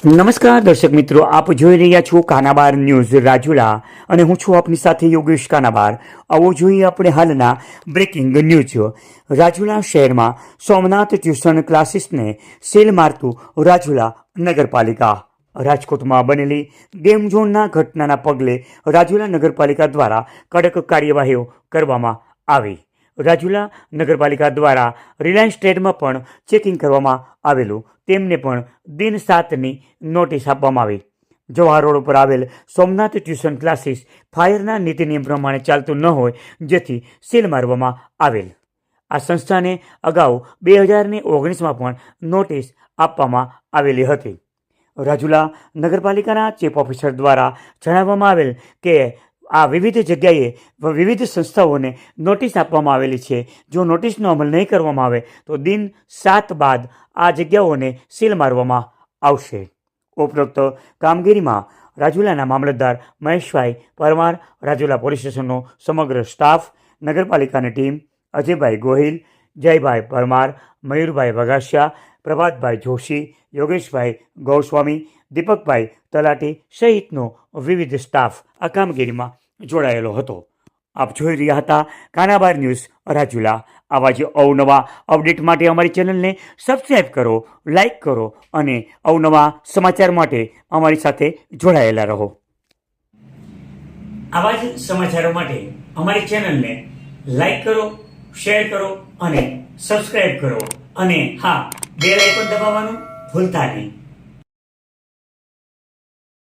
નમસ્કાર, દર્શક મિત્રો, આપ જોઈ રહ્યા છો કાનાબાર ન્યૂઝ રાજુલા અને હું છું આપની સાથે યોગેશ કાનાબાર. આવો જોઈએ આપણે હાલના બ્રેકિંગ ન્યૂઝ રાજુલા શહેરમાં સોમનાથ ટ્યુશન ક્લાસીસને સેલ મારતું રાજુલા નગરપાલિકા. રાજકોટમાં બનેલી ગેમ ઝોનના ઘટનાના પગલે રાજુલા નગરપાલિકા દ્વારા કડક કાર્યવાહીઓ કરવામાં આવી. રાજુલા નગરપાલિકા દ્વારા રિલાયન્સ ટ્રેડમાં પણ ચેકિંગ કરવામાં આવેલું. તેમને પણ દિન સાતની નોટિસ આપવામાં આવી. જવાહર રોડ ઉપર આવેલ સોમનાથ ટ્યુશન ક્લાસીસ ફાયરના નીતિ નિયમ પ્રમાણે ચાલતું ન હોય જેથી સીલ મારવામાં આવેલ. આ સંસ્થાને અગાઉ બે હજારની ઓગણીસમાં પણ નોટિસ આપવામાં આવેલી હતી. રાજુલા નગરપાલિકાના ચીફ ઓફિસર દ્વારા જણાવવામાં આવેલ કે આ વિવિધ જગ્યાએ વિવિધ સંસ્થાઓને નોટિસ આપવામાં આવેલી છે. જો નોટિસનો અમલ નહીં કરવામાં આવે, તો દિન સાત બાદ આ જગ્યાઓને સીલ મારવામાં આવશે. ઉપરોક્ત કામગીરીમાં રાજુલાના મામલતદાર મહેશભાઈ પરમાર, રાજુલા પોલીસ સ્ટેશનનો સમગ્ર સ્ટાફ, નગરપાલિકાની ટીમ, અજયભાઈ ગોહિલ, જયભાઈ પરમાર, મયુરભાઈ વગાસિયા પ્રભાતભાઈ જોશી, યોગેશભાઈ ગૌસ્વામી, દીપકભાઈ તલાટી સહિતનો વિવિધ સ્ટાફ આ કામગીરીમાં જોડાયેલો હતો. આપ જોઈ રહ્યા હતા કાનાબાર ન્યૂઝ રાજુલા. આવા જ અવનવા અપડેટ માટે અમારી ચેનલને સબસ્ક્રાઈબ કરો, લાઇક કરો અને અવનવા સમાચાર માટે અમારી સાથે જોડાયેલા રહો. આવા જ સમાચારો માટે અમારી ચેનલને લાઇક કરો, શેર કરો અને સબસ્ક્રાઈબ કરો. અને હા બેલ આઇકોન દબાવવાનું ભૂલતા નહીં.